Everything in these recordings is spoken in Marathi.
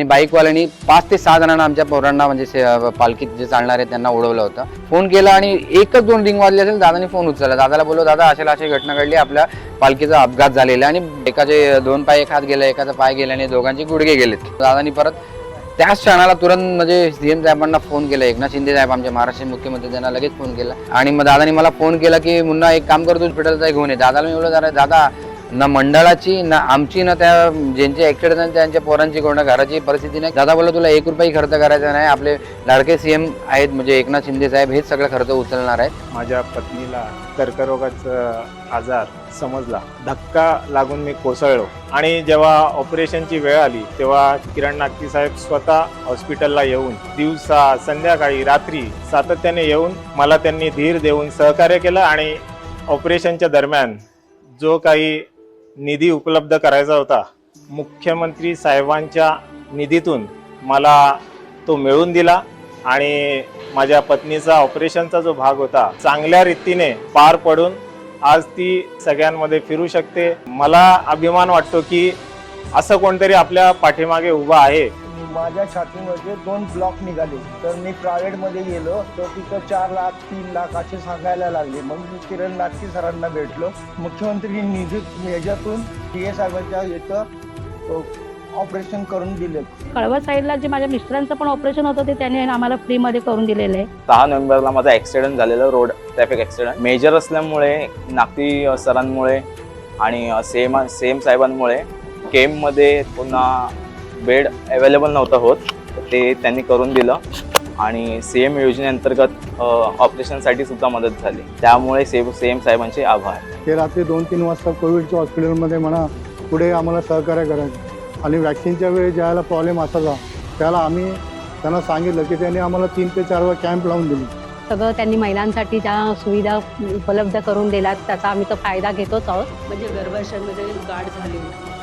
आणि बाईकवाल्यांनी पाच ते सहा जणांना आमच्या पोरांना म्हणजे पालखीत जे चालणार आहे त्यांना उडवलं होतं. फोन केला आणि एकच दोन रिंग वाजले असेल दादानी फोन उचलला. दादाला बोललो दादा अशाला अशी घटना घडली आपल्या पालखीचा अपघात झालेला आहे आणि एकाचे दोन पाय एक हात गेला एकाचा पाय गेला आणि दोघांचे गुडघे गेलेत. दादानी परत त्याच क्षणाला तुरंत म्हणजे सीएम साहेबांना फोन केला एकनाथ शिंदे साहेब आमच्या महाराष्ट्र मुख्यमंत्री त्यांना लगेच फोन केला. आणि मग दादानी मला फोन केला की मुन्ना एक काम करतो हॉस्पिटलचा घेऊन ये. दादाला मी एवढं दादा ना मंडळाची ना आमची ना त्या ज्यांची ऍक्सिडेंट त्यांच्या पोरांची कोणा घराची परिस्थिती नाही. दादा बोला तुला एक रुपयाही खर्च करायचा नाही. आपले लाडके सीएम आहेत म्हणजे एकनाथ शिंदे साहेब हेच सगळं खर्च उचलणार आहेत. माझ्या पत्नीला कर्करोगाचा आजार समजला. धक्का लागून मी कोसळलो. आणि जेव्हा ऑपरेशनची वेळ आली तेव्हा किरण नागती साहेब स्वतः हॉस्पिटलला येऊन दिवसा संध्याकाळी रात्री सातत्याने येऊन मला त्यांनी धीर देऊन सहकार्य केलं आणि ऑपरेशनच्या दरम्यान जो काही निधी उपलब्ध करायचा होता. मुख्यमंत्री साहेबांच्या निधीतून मला तो मिळवून दिला आणि माझ्या पत्नीचा ऑपरेशनचा जो भाग होता चांगल्या रीतीने पार पडून आज ती सगळ्यांमध्ये फिरू शकते. मला अभिमान वाटतो की असं कोणतरी आपल्या पाठीमागे उभा आहे. माझ्या छातीमध्ये दोन ब्लॉक निघाले. तर मी प्रायव्हेटमध्ये गेलो तर तिथं चार लाख तीन लाख असे सांगायला लागले. मग मी किरण नाटकी सरांना भेटलो. मुख्यमंत्री निधी याच्यातून टी ए साहेबांच्या इथं ऑपरेशन करून दिले. कळवा साईडला जे माझ्या मिस्टरांचं पण ऑपरेशन होतं ते त्यांनी आम्हाला फ्रीमध्ये करून दिलेलं आहे. दहा नोव्हेंबरला माझा ॲक्सिडेंट झालेला रोड ट्रॅफिक ॲक्सिडेंट. मेजर असल्यामुळे नागती सरांमुळे आणि सेम सेम साहेबांमुळे केममध्ये पुन्हा बेड अवेलेबल नव्हतं होत ते त्यांनी करून दिलं. आणि सी एम योजनेअंतर्गत ऑपरेशनसाठी सुद्धा मदत झाली. त्यामुळे सेम सेम साहेबांचे आभार. ते रात्री दोन तीन वाजता कोविडच्या हॉस्पिटलमध्ये म्हणा पुढे आम्हाला सहकार्य करायचे. आणि वॅक्सिनच्या वेळी ज्यावेळेला प्रॉब्लेम असायचा त्याला आम्ही त्यांना सांगितलं की त्यांनी आम्हाला तीन ते चार वेळा कॅम्प लावून दिली. सगळं त्यांनी महिलांसाठी ज्या सुविधा उपलब्ध करून दिल्यात त्याचा आम्ही तो फायदा घेतोच आहोत. म्हणजे गर्भाशयामध्ये गाठ झाली.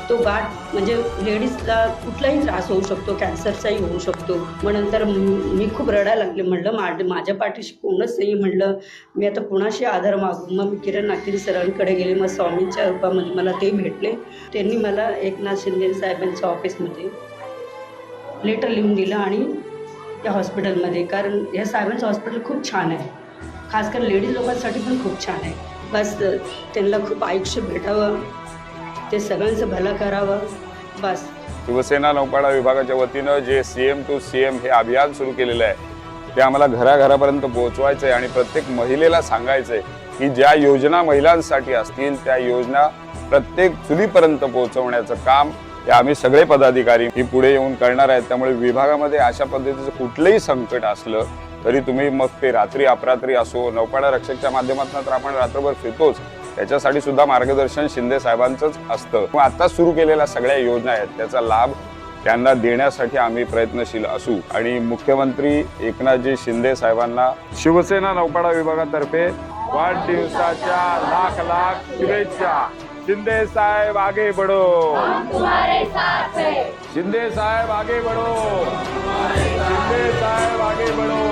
तो गाठ म्हणजे लेडीजला कुठलाही त्रास होऊ शकतो कॅन्सरचाही होऊ शकतो. मग नंतर मी खूप रडायला लागले. म्हणलं माझ माझ्या पाठीशी कोणच नाही. म्हणलं मी आता कुणाशी आधार मागू? मग मी किरण नागरी सरांकडे गेले. मग स्वामींच्या रूपामध्ये मला ते भेटले. त्यांनी मला एकनाथ शिंदे साहेबांच्या ऑफिसमध्ये लेटर लिहून दिलं आणि त्या हॉस्पिटलमध्ये. कारण या साहेबांचं हॉस्पिटल खूप छान आहे. खासकर लेडीज लोकांसाठी पण खूप छान आहे. बस त्यांना खूप आयुष्य भेटावं. ते सगळ्यांचं भलं करावं. बस. शिवसेना नौपाडा विभागाच्या वतीनं जे C M to C M हे अभियान सुरू केलेलं आहे ते आम्हाला घराघरापर्यंत पोहोचवायचं आहे आणि प्रत्येक महिलेला सांगायचं आहे की ज्या योजना महिलांसाठी असतील त्या योजना प्रत्येक चुलीपर्यंत पोहोचवण्याचं काम हे आम्ही सगळे पदाधिकारी ही पुढे येऊन करणार आहेत. त्यामुळे विभागामध्ये अशा पद्धतीचं कुठलंही संकट असलं तरी तुम्ही मग ते रात्री अपरात्री असो नौपाडा रक्षकच्या माध्यमातून तर आपण रात्रभर फिरतोच. त्याच्यासाठी सुद्धा मार्गदर्शन शिंदे साहेबांचंच असतं. मग आता सुरू केलेल्या सगळ्या योजना आहेत त्याचा लाभ त्यांना देण्यासाठी आम्ही प्रयत्नशील असू. आणि मुख्यमंत्री एकनाथजी शिंदे साहेबांना शिवसेना नौपाडा विभागातर्फे वाढदिवसाच्या लाख लाख शुभेच्छा. शिंदे साहेब आगे बढो. शिंदे साहेब आगे बढो. शिंदे साहेब आगे बढो.